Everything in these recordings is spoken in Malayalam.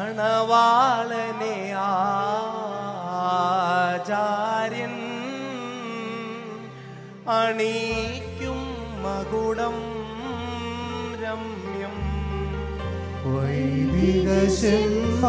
മണവാളനെ ആചാര്യൻ അണീക്കും മകുടം രമ്യം. വൈദിക അൻപാലിംബം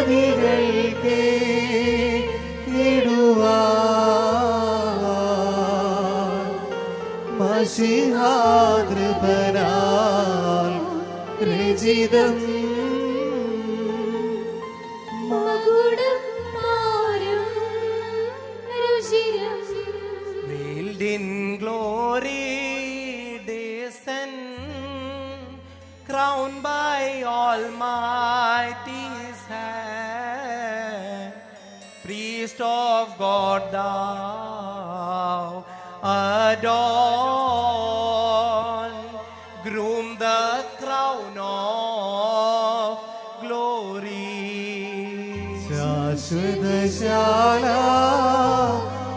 ദമ്പതികൾക്ക് ഇടുവാ മഷിഹാതൃപരാൽ രചിതം crowned by Almighty's hand. priest of God thou adorn, groom the crown of glory. Shashwatashana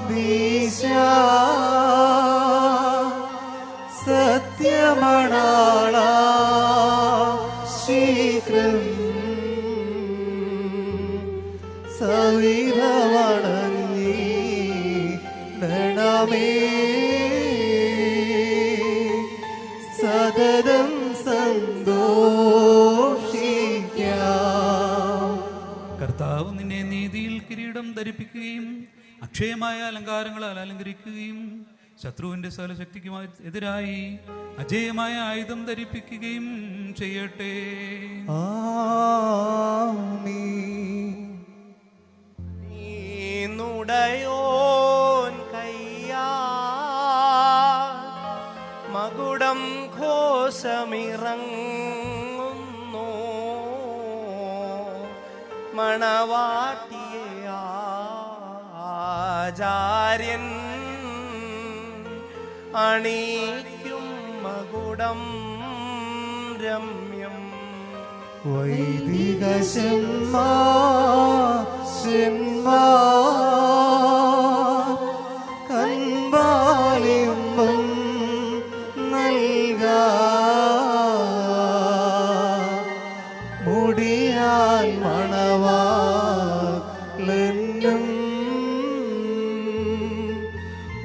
Disha Satyamana ണമേ സതതം സന്തോഷിക്കാം. കർത്താവ് നിന്നെ നീതിയിൽ കിരീടം ധരിപ്പിക്കുകയും അക്ഷയമായ അലങ്കാരങ്ങളാൽ അലങ്കരിക്കുകയും ശത്രുവിന്റെ സകലശക്തിക്കുമായി എതിരായി അജേയമായ ആയുധം ധരിപ്പിക്കുകയും ചെയ്യട്ടെ. ആമീൻ മകുടം ഘോഷമിറങ്ങുന്നു. മണവാട്ടിയ ആചാര്യൻ അണീക്കും മകുടം രമ്യം. വൈദിക മുടിയാൽ മണവാളനും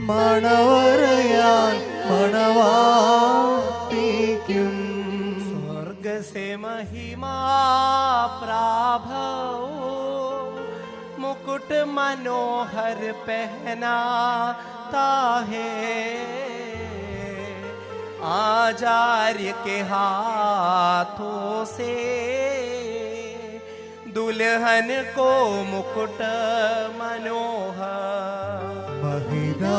മണവറയാൽ മണവാട്ടിക്കും स्वर्ग से महिमा प्राभव मुकुट मनोहर पहनाता है आचार्य के हाथों से ദുലഹൻ കോ മുക്കുട്ട മനോഹ. ബഹിരാചാര്യൻ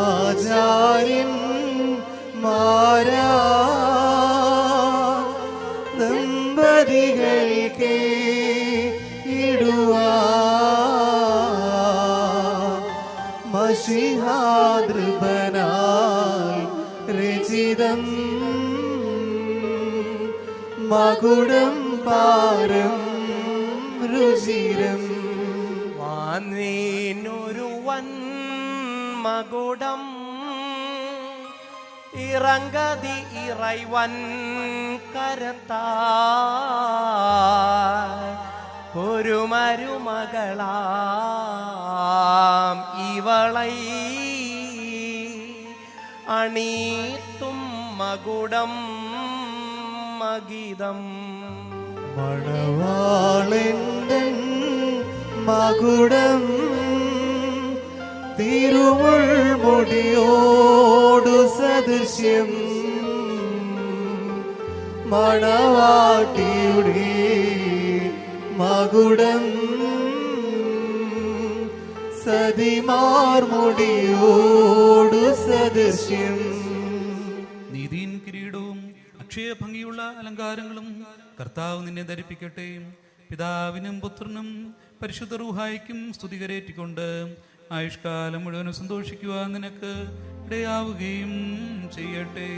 മാരാ. ദമ്പതികൾക്ക് ഇടുവാ. മഷിഹാദൃപനായി രചിതം. മകുടം പാരം രുചിരം വാനീനൊരു വൻ മകുടം. ഇറങ്കതി ഇറൈവൻ കരത്താ ഒരു മരുമകളാം ഇവളൈ അണീത്തും മകുടം മകിതം. മണവാളൻ മകുടം തിരുമുൾമുടിയോടു സദൃശ്യം മണവാട്ടിയുടെ മകുടം സതിമാർമുടിയോടു സദൃശ്യം. നീതിയും കിരീടവും അക്ഷയ ഭംഗിയുള്ള അലങ്കാരങ്ങളും കർത്താവ് നിന്നെ ധരിപ്പിക്കട്ടെ. പിതാവിനും പുത്രനും പരിശുദ്ധ റൂഹായിക്കും സ്തുതികരേറ്റിക്കൊണ്ട് ആയുഷ്കാലം മുഴുവനും സന്തോഷിക്കുവാൻ നിനക്ക് ഇടയാവുകയും ചെയ്യട്ടെ.